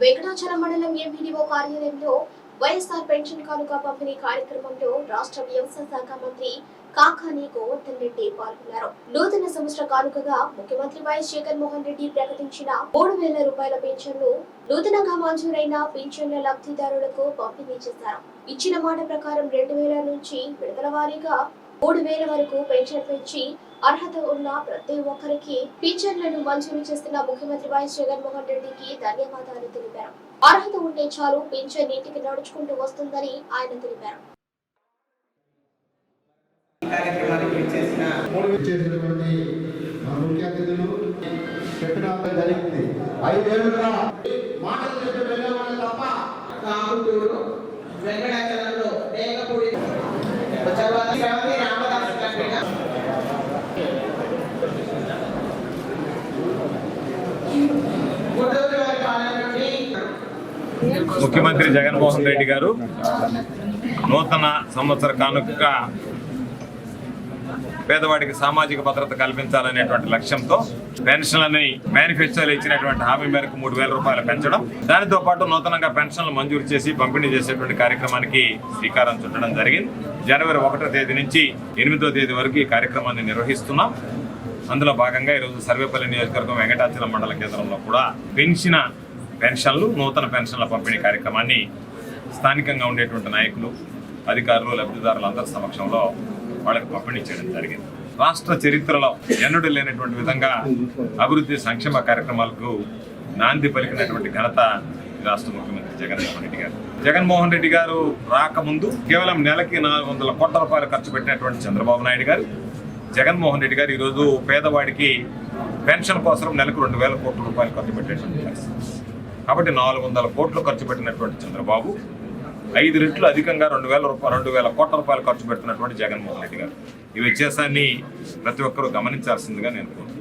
వెంకటాచలం మండలం ఎంపీడీఓ కార్యాలయంలో వైఎస్ఆర్ పెన్షన్ కానుక పంపిణీ కార్యక్రమంలో రాష్ట్ర వ్యవసాయ శాఖ మంత్రి కాకాని గోవర్ధన్ రెడ్డి పాల్గొన్నారు. నూతన సంవత్సర కానుకగా ముఖ్యమంత్రి వైఎస్ జగన్మోహన్ రెడ్డి ప్రకటించిన మూడు వేల రూపాయల పెన్షన్ను నూతనంగా మంజూరైన పింఛన్ల లబ్ధిదారులకు పంపిణీ చేశారు. ఇచ్చిన మాట ప్రకారం రెండు వేల నుంచి విడతల వారీగా మూడు వేల వరకు పెన్షన్ పెంచి అర్హత ఉన్న ప్రతి ఒక్కరికి పింఛన్లను మంజూరు చేస్తున్న ముఖ్యమంత్రి వైఎస్ జగన్మోహన్ రెడ్డికి ధన్యవాదాలు తెలిపారు. అర్హత ఉంటే చాలు పింఛన్ ఇంటికి నడుచుకుంటూ వస్తుందని ఆయన తెలిపారు. ఈ కార్యక్రమానికి చేసిన మూడు ఐదేళ్ళుగా మాటలు చెప్పి వెళ్ళేవాళ్ళు తప్ప కాకుటూరు వెంకట ముఖ్యమంత్రి జగన్మోహన్ రెడ్డి గారు నూతన సంవత్సర కానుక పేదవాడికి సామాజిక భద్రత కల్పించాలనేటువంటి లక్ష్యంతో పెన్షన్లని మేనిఫెస్టోలో ఇచ్చినటువంటి హామీ మేరకు మూడు వేల రూపాయలు పెంచడం దానితో పాటు నూతనంగా పెన్షన్లు మంజూరు చేసి పంపిణీ చేసేటువంటి కార్యక్రమానికి శ్రీకారం చుట్టడం జరిగింది. జనవరి ఒకటో తేదీ నుంచి ఎనిమిదో తేదీ వరకు ఈ కార్యక్రమాన్ని నిర్వహిస్తున్నాం. అందులో భాగంగా ఈరోజు సర్వేపల్లి నియోజకవర్గం వెంకటాచలం మండల కేంద్రంలో కూడా పెంచిన పెన్షన్లు నూతన పెన్షన్ల పంపిణీ కార్యక్రమాన్ని స్థానికంగా ఉండేటువంటి నాయకులు అధికారులు లబ్ధిదారులు అందరి సమక్షంలో వాళ్ళకి పంపిణీ చేయడం జరిగింది. రాష్ట్ర చరిత్రలో ఎన్నడూ లేనటువంటి విధంగా అభివృద్ధి సంక్షేమ కార్యక్రమాలకు నాంది పలికినటువంటి ఘనత ఈ రాష్ట్ర ముఖ్యమంత్రి జగన్మోహన్ రెడ్డి గారు. జగన్మోహన్ రెడ్డి గారు రాకముందు కేవలం నెలకి నాలుగు వందల కోట్ల రూపాయలు ఖర్చు పెట్టినటువంటి చంద్రబాబు నాయుడు గారు జగన్మోహన్ రెడ్డి గారు ఈరోజు పేదవాడికి పెన్షన్ కోసం నెలకు రెండు వేల కోట్ల రూపాయలు ఖర్చు పెట్టేటువంటి పరిస్థితి. కాబట్టి నాలుగు వందల కోట్లు ఖర్చు పెట్టినటువంటి చంద్రబాబు ఐదు రెట్లు అధికంగా రెండు వేల రూపాయలు రెండు వేల కోట్ల రూపాయలు ఖర్చు పెడుతున్నటువంటి జగన్మోహన్ రెడ్డి గారు. ఈ వ్యత్యాసాన్ని ప్రతి ఒక్కరూ గమనించాల్సిందిగా నేను కోరుతున్నాను.